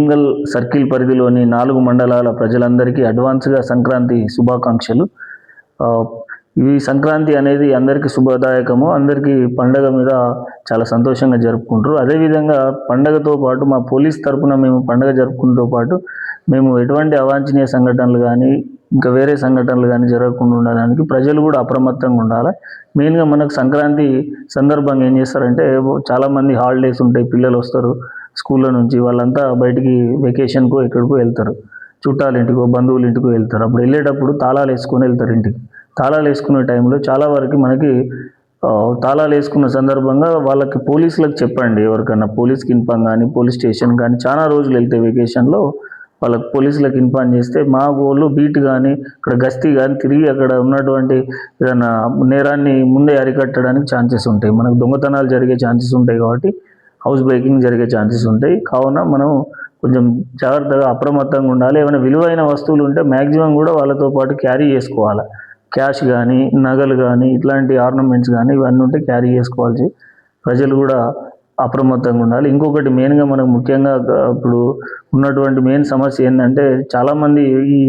Bheemgal circle పరిధిలోని నాలుగు మండలాల ప్రజలందరికీ అడ్వాన్స్గా సంక్రాంతి శుభాకాంక్షలు. ఈ సంక్రాంతి అనేది అందరికీ శుభదాయకము. అందరికీ పండగ మీద చాలా సంతోషంగా జరుపుకుంటారు. అదేవిధంగా పండగతో పాటు మా పోలీస్ తరపున మేము పండగ జరుపుకుంటూ పాటు మేము ఎటువంటి అవాంఛనీయ సంఘటనలు కానీ ఇంకా వేరే సంఘటనలు కానీ జరగకుండా ఉండడానికి ప్రజలు కూడా అప్రమత్తంగా ఉండాలి. మెయిన్గా మనకు సంక్రాంతి సందర్భంగా ఏం చేస్తారంటే చాలామంది హాలిడేస్ ఉంటాయి పిల్లలు వస్తారు స్కూళ్ళ నుంచి వాళ్ళంతా బయటికి వెకేషన్కో ఎక్కడికో వెళ్తారు. చుట్టాల ఇంటికో బంధువుల ఇంటికో వెళ్తారు. అప్పుడు వెళ్ళేటప్పుడు తాళాలు వేసుకొని వెళ్తారు ఇంటికి. తాళాలు వేసుకునే టైంలో చాలా వరకు మనకి తాళాలు వేసుకున్న సందర్భంగా వాళ్ళకి పోలీసులకు చెప్పండి ఎవరికైనా. పోలీస్కి ఇన్ఫామ్ కానీ పోలీస్ స్టేషన్ కానీ చాలా రోజులు వెళ్తే వెకేషన్లో వాళ్ళకి పోలీసులకు ఇన్ఫార్మ్ చేస్తే మా వాళ్ళు బీట్ కానీ ఇక్కడ గస్తీ కానీ తిరిగి అక్కడ ఉన్నటువంటి ఏదైనా నేరాన్ని ముందే అరికట్టడానికి ఛాన్సెస్ ఉంటాయి. మనకు దొంగతనాలు జరిగే ఛాన్సెస్ ఉంటాయి కాబట్టి హౌస్ బ్రేకింగ్ జరిగే ఛాన్సెస్ ఉంటాయి. కావున మనం కొంచెం జాగ్రత్తగా అప్రమత్తంగా ఉండాలి. ఏమైనా విలువైన వస్తువులు ఉంటే మ్యాక్సిమం కూడా వాళ్ళతో పాటు క్యారీ చేసుకోవాలి. క్యాష్ కానీ నగలు కానీ ఇట్లాంటి ఆర్నమెంట్స్ కానీ ఇవన్నీ ఉంటే క్యారీ చేసుకోవాల్సి ప్రజలు కూడా అప్రమత్తంగా ఉండాలి. ఇంకొకటి మెయిన్గా మనకు ముఖ్యంగా ఇప్పుడు ఉన్నటువంటి మెయిన్ సమస్య ఏంటంటే చాలామంది ఈ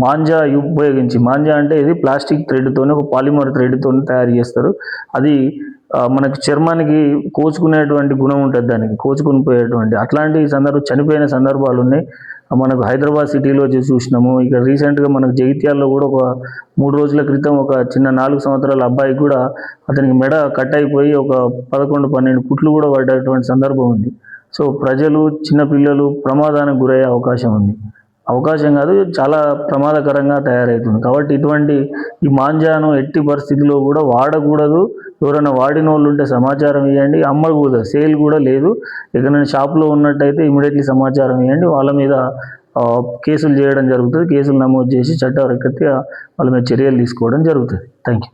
మాంజా ఉపయోగించి మాంజా అంటే ఇది ప్లాస్టిక్ థ్రెడ్తోనే ఒక పాలిమర్ థ్రెడ్తో తయారు చేస్తారు. అది మనకు మనకి చర్మానికి కోచుకునేటువంటి గుణం ఉంటుంది దానికి కోచుకుని పోయేటువంటి. అట్లాంటి సందర్భం చనిపోయిన సందర్భాలు ఉన్నాయి. మనకు హైదరాబాద్ సిటీలో చూ- చూసినాము. ఇక రీసెంట్గా మనకు జగిత్యాల్లో కూడా ఒక మూడు రోజుల క్రితం ఒక చిన్న నాలుగు సంవత్సరాల అబ్బాయికి కూడా అతనికి మెడ కట్ అయిపోయి ఒక పదకొండు పన్నెండు కుట్లు కూడా పడేటువంటి సందర్భం ఉంది. సో ప్రజలు చిన్నపిల్లలు ప్రమాదానికి గురయ్యే అవకాశం ఉంది. అవకాశం కాదు చాలా ప్రమాదకరంగా తయారవుతుంది కాబట్టి ఇటువంటి ఈ మాంజాను ఎట్టి పరిస్థితిలో కూడా వాడకూడదు. ఎవరైనా వాడిన వాళ్ళు ఉంటే సమాచారం ఇవ్వండి అమ్మకూడదు సేల్ కూడా లేదు. ఎక్కడైనా షాప్లో ఉన్నట్టయితే ఇమీడియట్లీ సమాచారం ఇవ్వండి వాళ్ళ మీద కేసులు చేయడం జరుగుతుంది. కేసులు నమోదు చేసి చట్టరీత్యా వాళ్ళ మీద చర్యలు తీసుకోవడం జరుగుతుంది. Thank you